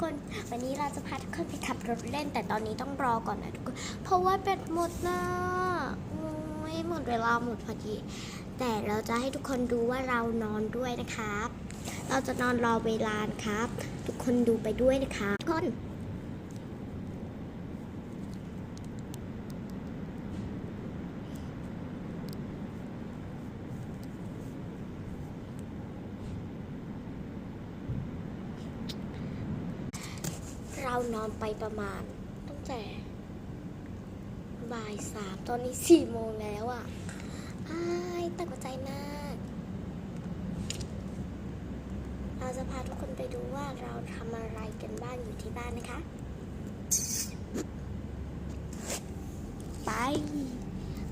คน วันนี้เราจะพาทุกคนไปขับรถเล่น แต่ตอนนี้ต้องรอก่อนนะทุกคน เพราะว่าเป็ดหมดนะโอ้ยหมดเวลาหมดพอดี แต่เราจะให้ทุกคนดูว่าเรานอนด้วยนะครับ เราจะนอนรอเวลาครับ ทุกคนดูไปด้วยนะคะทุกคนานอนไปประมาณ ตั้งแต่บ่ายสามตอนนี้สี่โมงแล้วอะอ้ายตั้งใจมาก เราจะพาทุกคนไปดูว่าเราทำอะไรกันบ้างอยู่ที่บ้านนะคะ ไป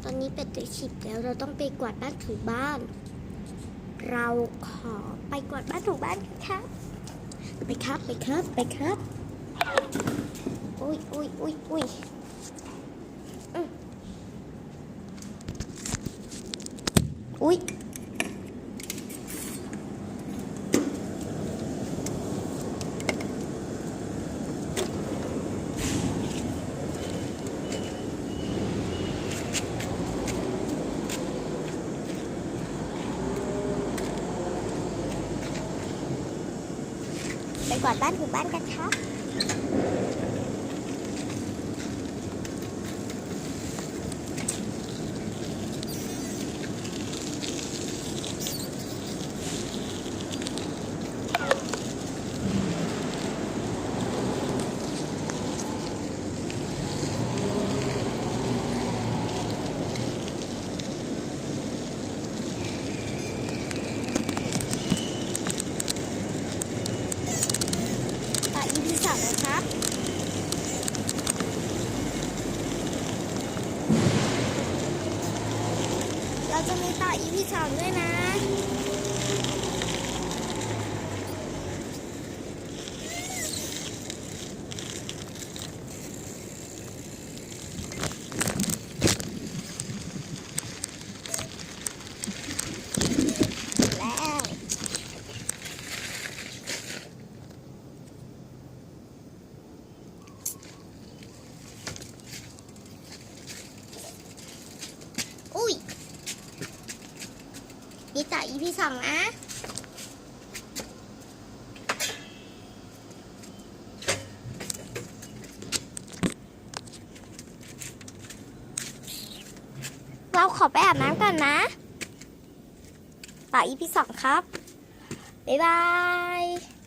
ตอนนี้เป็ดจะฉิบแล้วเราต้องไปกวาดบ้านถูบ้าน เราขอไปกวาดบ้านถูบ้านกันครับไปครับ ไปครับ ไปครับ อุ้ยอุ้ยอุ้ยอุ้ยอืมอุ้ย ハハハハ! นะครับเราจะมีต่ออีพีสองด้วยนะ แล้ว อุ้ย นี่ต่อ EP สองนะเราขอไปอาบน้ำก่อนนะ ต่อ EP สองครับ บ๊ายบาย